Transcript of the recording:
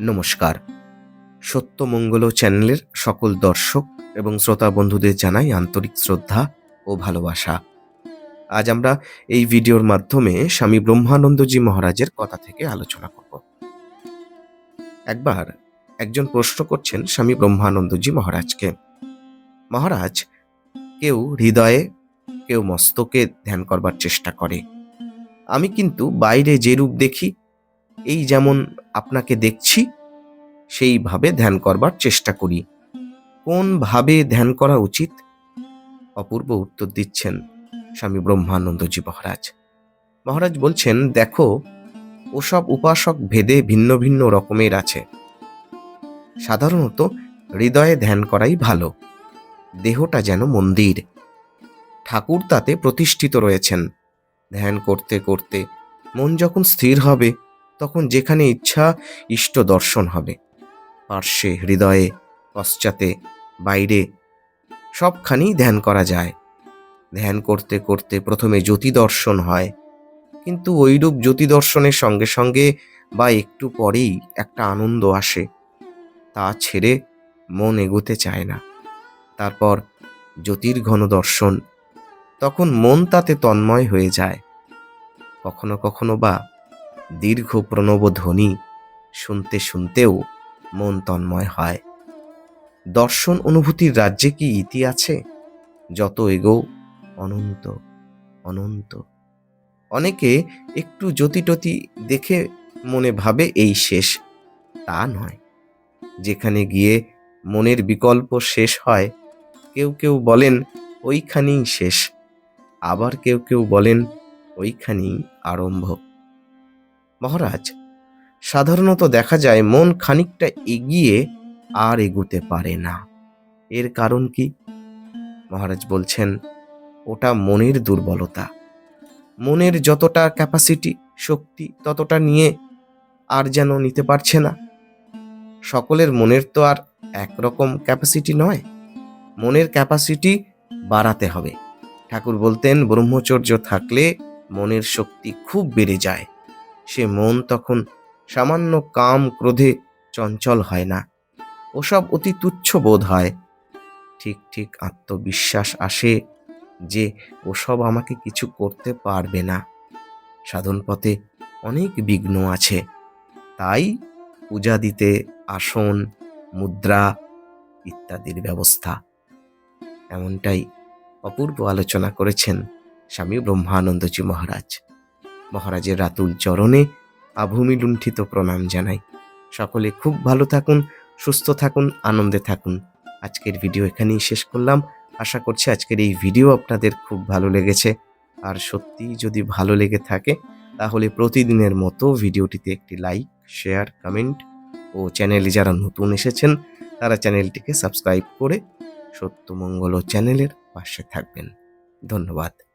নমস্কার। সত্যমঙ্গল চ্যানেলের সকল দর্শক এবং শ্রোতা বন্ধুদের জানাই আন্তরিক শ্রদ্ধা ও ভালোবাসা। আজ আমরা এই ভিডিওর মাধ্যমে স্বামী ব্রহ্মানন্দজি মহারাজের কথা থেকে আলোচনা করব। একবার একজন প্রশ্ন করছেন স্বামী ব্রহ্মানন্দজি মহারাজকে। মহারাজ, কেউ হৃদয়ে, কেউ মস্তকে ধ্যান করবার চেষ্টা করে। আমি কিন্তু বাইরে যে রূপ দেখি এই যেমন আপনাকে দেখছি, সেইভাবে ধ্যান করবার চেষ্টা করি। কোন ভাবে ধ্যান করা উচিত? অপূর্ব উত্তর দিচ্ছেন স্বামী ব্রহ্মানন্দজি মহারাজ। মহারাজ বলছেন, দেখো, ওসব উপাসক ভেদে ভিন্ন ভিন্ন রকমের আছে। সাধারণত হৃদয়ে ধ্যান করাই ভালো। দেহটা যেন মন্দির। ঠাকুর তাতে প্রতিষ্ঠিত রয়েছেন। ধ্যান করতে করতে মন যখন স্থির হবে তখন যেখানে ইচ্ছা ইষ্ট দর্শন হবে। পার্শ্বে হৃদয়ে, পশ্চাতে বাইরে সবখানেই ধ্যান করা যায়। ধ্যান করতে করতে প্রথমে জ্যোতি দর্শন হয়। কিন্তু ওইরূপ জ্যোতি দর্শনের সঙ্গে সঙ্গে বা একটু পরেই একটা আনন্দ আসে। তা ছেড়ে মন এগোতে চায় না। তারপর জ্যোতির ঘন দর্শন। তখন মন তাতে তন্ময় হয়ে যায়। কখনো কখনো বা দীর্ঘ প্রণব ধ্বনি শুনতে শুনতেও মন তন্ময় হয়। দর্শন অনুভূতির রাজ্যে কি ইতি আছে? যত এগো, অনন্ত অনন্ত। অনেকে একটু জ্যোতিটতি দেখে মনে ভাবে এই শেষ, তা নয়। যেখানে গিয়ে মনের বিকল্প শেষ হয়, কেউ কেউ বলেন ওইখানেই শেষ। আবার কেউ কেউ বলেন ওইখানেই আরম্ভ। মহারাজ, সাধারণত দেখা যায় মন খানিকটা এগিয়ে আর এগুতে পারে না। এর কারণ কি? মহারাজ বলছেন, ওটা মনের দুর্বলতা। মনের যতটা ক্যাপাসিটি শক্তি, ততটা নিয়ে আর যেন নিতে পারছে না। সকলের মনের তো আর একরকম ক্যাপাসিটি নয়। মনের ক্যাপাসিটি বাড়াতে হবে। ঠাকুর বলতেন, ব্রহ্মচর্য থাকলে মনের শক্তি খুব বেড়ে যায়। সে মন তখন সামান্য কাম ক্রোধে চঞ্চল হয় না। ওসব অতি তুচ্ছ বোধ হয়। ঠিক ঠিক আত্মবিশ্বাস আসে যে ওসব আমাকে কিছু করতে পারবে না। সাধন পথে অনেক বিঘ্ন আছে। তাই পূজা দিতে, আসন, মুদ্রা ইত্যাদির ব্যবস্থা। এমনটাই অপূর্ব আলোচনা করেছেন স্বামী ব্রহ্মানন্দজি মহারাজ। মহারাজের রাতুল চরণে আভূমি লুণ্ঠিত প্রণাম জানাই। সকলে খুব ভালো থাকুন, সুস্থ থাকুন, আনন্দে থাকুন। আজকের ভিডিও এখানেই শেষ করলাম। আশা করছি আজকের এই ভিডিও আপনাদের খুব ভালো লেগেছে। আর সত্যিই যদি ভালো লেগে থাকে, তাহলে প্রতিদিনের মতো ভিডিওটিতে একটি লাইক, শেয়ার, কমেন্ট ও চ্যানেলে যারা নতুন এসেছেন, তারা চ্যানেলটিকে সাবস্ক্রাইব করে সত্যমঙ্গল চ্যানেলের পাশে থাকবেন। ধন্যবাদ।